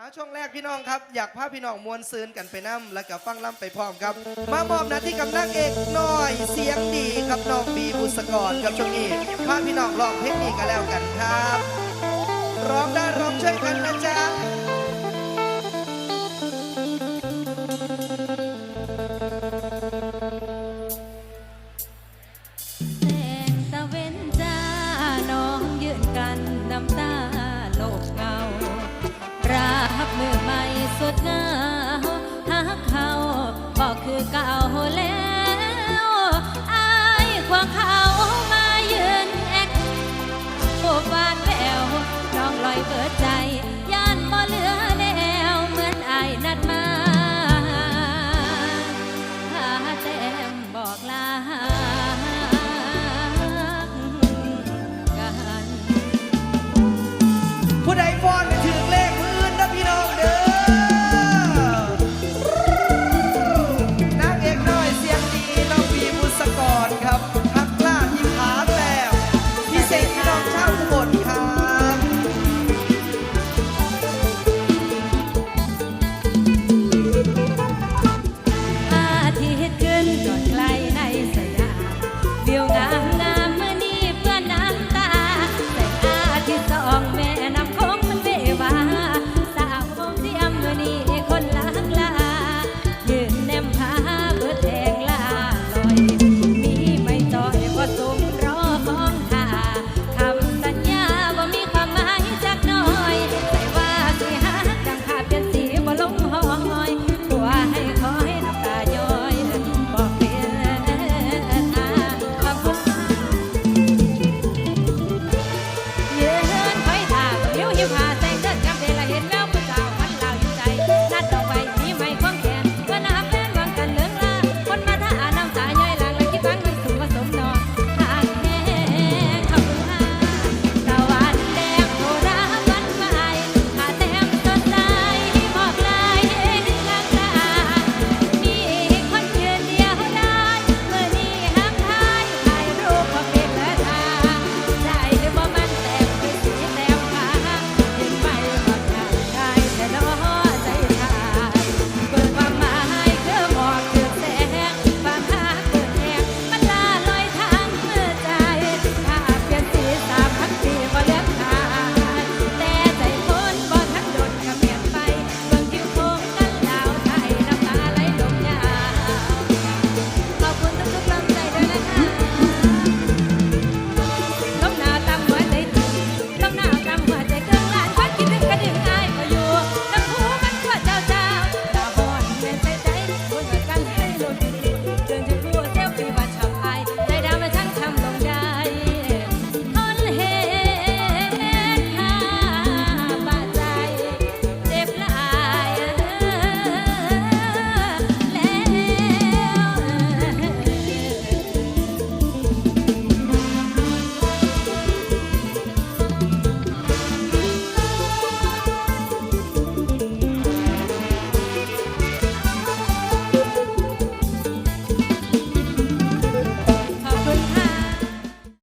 เอาช่วงแรกพี่น้องครับ อยากพาพี่น้องมวลซืนกันไปน้ำแล้วก็ฟังล่ำไปพร้อมครับ มามอบหน้าที่กับนางเอกน้อยเสียงดีครับน้องบีบุษกรกับช่วงนี้พาพี่น้องร้องเพลงนี้กันแล้วกันครับ ร้องได้ร้องช่วยกันนะจ๊ะ สดงาหักเขาบอกคือเก่าเล